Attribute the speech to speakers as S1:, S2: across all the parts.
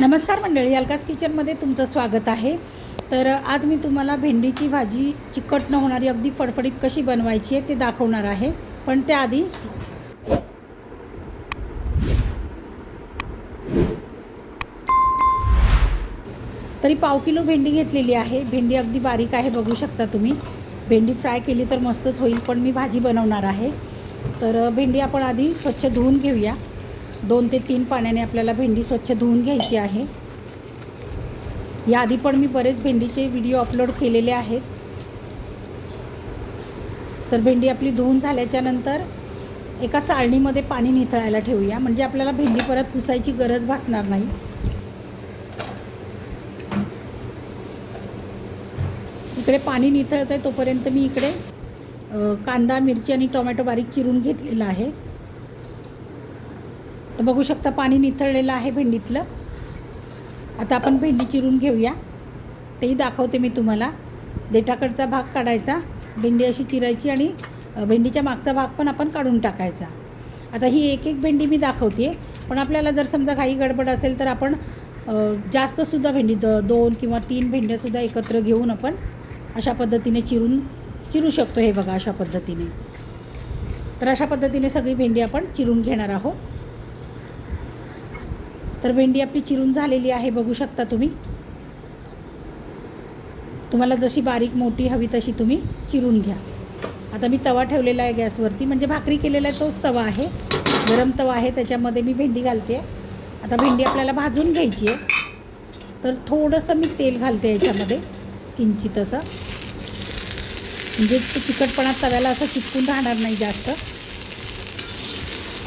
S1: नमस्कार मंडळी अलकास किचनमध्ये तुमचं स्वागत आहे. तर आज मी तुम्हाला भेंडीची भाजी चिकट न होणारी अगदी फडफडीत कशी बनवायची आहे ते दाखवणार आहे. पण त्याआधी तरी पाव किलो भेंडी घेतलेली आहे. भेंडी अगदी बारीक आहे बघू शकता तुम्ही. भेंडी फ्राय केली तर मस्तच होईल पण मी भाजी बनवणार आहे. तर भेंडी आपण आधी स्वच्छ धुवून घेऊया. दोन ते तीन पाण्याने आपल्याला भेंडी स्वच्छ धुवून घ्यायची आहे. याआधी पण मी बरेच भेंडीचे व्हिडिओ अपलोड केलेले आहेत. तर भेंडी आपली धुवून झाल्याच्यानंतर एका चाळणीमध्ये पाणी निथळायला ठेवूया. म्हणजे आपल्याला भेंडी परत पुसायची गरज भासणार नाही. इकडे पाणी निथळत आहे तोपर्यंत मी इकडे कांदा मिरची आणि टोमॅटो बारीक चिरून घेतलेला आहे. तर बघू शकता पाणी निथळलेलं आहे भेंडीतलं. आता आपण भेंडी चिरून घेऊया. तेही दाखवते मी तुम्हाला. देठाकडचा भाग काढायचा. भेंडी अशी चिरायची आणि भेंडीच्या मागचा भाग पण आपण काढून टाकायचा. आता ही एक एक भेंडी मी दाखवते पण आपल्याला जर समजा घाई गडबड असेल तर आपण जास्तसुद्धा भेंडी द दोन किंवा तीन भेंड्यासुद्धा एकत्र घेऊन आपण अशा पद्धतीने चिरून चिरू शकतो हे बघा अशा पद्धतीने. तर अशा पद्धतीने सगळी भेंडी आपण चिरून घेणार आहोत. तर भेंडी आपली चिरून झालेली आहे बघू शकता तुम्ही. तुम्हाला जशी बारीक मोठी हवी तशी तुम्ही चिरून घ्या. आता मी तवा ठेवलेला आहे गॅसवरती म्हणजे भाकरी केलेला आहे तोच तवा आहे. गरम तवा आहे त्याच्यामध्ये मी भेंडी घालते. आता भेंडी आपल्याला भाजून घ्यायची आहे. तर थोडंसं मी तेल घालते याच्यामध्ये किंचित असं. म्हणजे तिखटपणा तव्याला असं चिपकून राहणार नाही जास्त.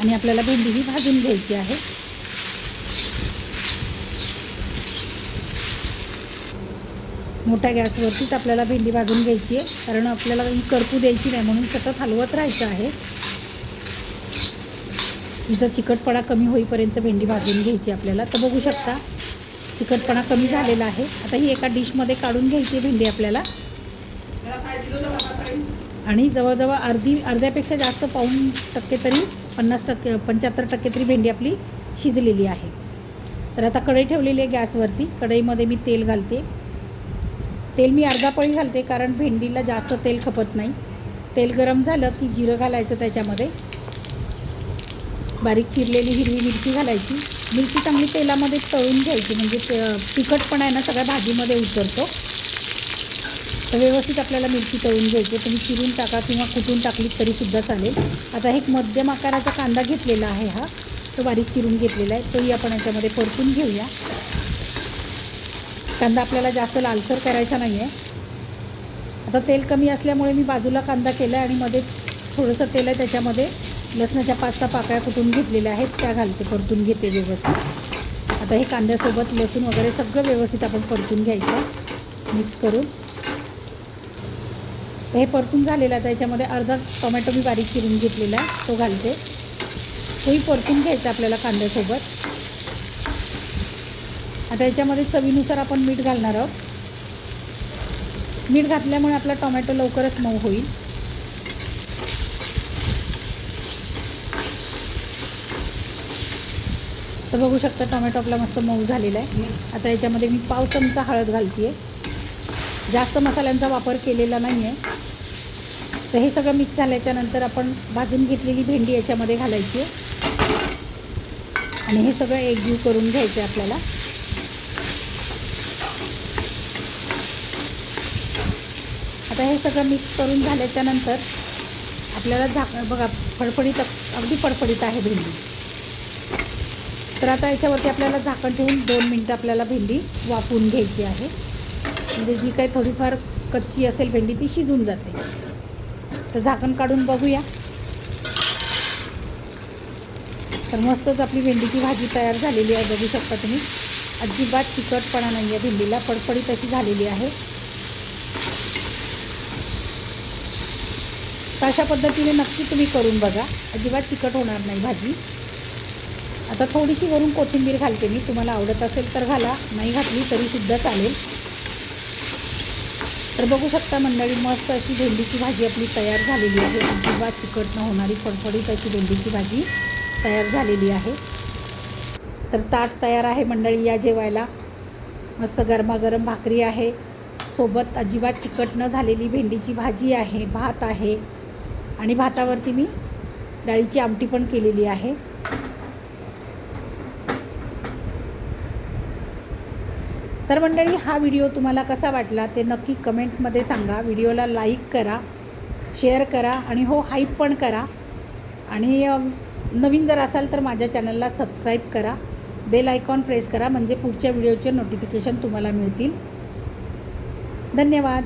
S1: आणि आपल्याला भेंडी ही भाजून घ्यायची आहे. मोठ्या गॅसवरतीच आपल्याला भेंडी भाजून घ्यायची आहे. कारण आपल्याला ही करपू द्यायची नाही म्हणून सतत हलवत राहायचं आहे. तिचा चिकटपणा कमी होईपर्यंत भेंडी भाजून घ्यायची आपल्याला. तर बघू शकता चिकटपणा कमी झालेला आहे. आता ही एका डिशमध्ये काढून घ्यायची आहे भेंडी आपल्याला. आणि जवळजवळ अर्धी अर्ध्यापेक्षा जास्त पाऊन टक्के तरी पन्नास टक्के पंच्याहत्तर टक्के तरी भेंडी आपली शिजलेली आहे. तर आता कढई ठेवलेली आहे गॅसवरती. कढईमध्ये मी तेल घालते. तेल मी अर्धा पळी घालते कारण भेंडीला जास्त तेल खपत नाही. तेल गरम झालं की जिरं घालायचं त्याच्यामध्ये. बारीक चिरलेली हिरवी मिरची घालायची. मिरची चांगली तेलामध्ये तळून घ्यायची म्हणजे तिखटपणा आहे ना सगळ्या भाजीमध्ये उतरतो. तर व्यवस्थित आपल्याला मिरची तळून घ्यायची तुम्ही चिरून टाका किंवा कुटून टाकली तरीसुद्धा चालेल. आता एक मध्यम आकाराचा कांदा घेतलेला आहे हा. तो बारीक चिरून घेतलेला आहे. तोही आपण याच्यामध्ये परतून घेऊया. कांदा आपल्याला जास्त लालसर करायचा नाही आहे आता तेल कमी असल्यामुळे मी बाजूला कांदा केला आहे आणि मध्ये थोडंसं तेल आहे त्याच्यामध्ये. लसणाच्या पाच सहा पाकळ्या कुटून घेतलेल्या आहेत त्या घालते परतून घेते व्यवस्थित. आता हे कांद्यासोबत लसूण वगैरे सगळं व्यवस्थित आपण परतून घ्यायचं मिक्स करून. हे परतून झालेलं आहे त्याच्यामध्ये अर्धा टोमॅटो मी बारीक चिरून घेतलेला आहे तो घालते. तोही परतून घ्यायचा आपल्याला कांद्यासोबत. आता याच्यामध्ये चवीनुसार आपण मीठ घालणार आहोत. मीठ घातल्यामुळे आपला टोमॅटो लवकरच मऊ होईल. तर बघू शकता टोमॅटो आपला मस्त मऊ झालेला आहे. आता याच्यामध्ये मी पाव चमचा हळद घालते आहे जास्त मसाल्यांचा वापर केलेला नाही आहे तर हे सगळं मिक्स झाल्याच्यानंतर आपण भाजून घेतलेली भेंडी याच्यामध्ये घालायची आहे. आणि हे सगळं एकजीव करून घ्यायचं आहे आपल्याला. आता हे सगळं मिक्स करून झाल्याच्यानंतर आपल्याला झाक बघा फडफडीत अगदी फडफडीत आहे भेंडी. तर आता याच्यावरती आपल्याला झाकण ठेवून दोन मिनटं आपल्याला भेंडी वाफवून घ्यायची आहे. म्हणजे जी काही थोडीफार कच्ची असेल भेंडी ती शिजून जाते. तर झाकण काढून बघूया. तर मस्तच आपली भेंडीची भाजी तयार झालेली आहे बघू शकता तुम्ही. अजिबात चिकटपणा नाही आहे भेंडीला फडफडीत अशी झालेली आहे. अशा पद्धतीने नक्की तुम्ही करून बघा. अजिबात तिखट होणार नाही भाजी. आता थोडीशी वरून कोथिंबीर घालते मी. तुम्हाला आवडत असेल तर घाला. नाही घातली तरीसुद्धा चालेल. तर बघू शकता मंडळी मस्त अशी भेंडीची भाजी आपली तयार झालेली आहे. अजिबात तिखट न होणारी फडफडीत अशी भेंडीची भाजी तयार झालेली आहे. तर ताट तयार आहे मंडळी या जेवायला. मस्त गरमागरम भाकरी आहे. सोबत अजिबात चिकट न झालेली भेंडीची भाजी आहे भात आहे. आणि भातावरती मी डाळीची आमटी पण केलेली आहे. तर मंडळी हा व्हिडिओ तुम्हाला कसा वाटला ते नक्की कमेंटमध्ये सांगा. व्हिडिओला लाईक करा शेअर करा आणि हो हाईप पण करा. आणि नवीन जर असाल तर माझ्या चॅनलला सबस्क्राईब करा. बेल आयकॉन प्रेस करा म्हणजे पुढच्या व्हिडिओचे नोटिफिकेशन तुम्हाला मिळतील. धन्यवाद.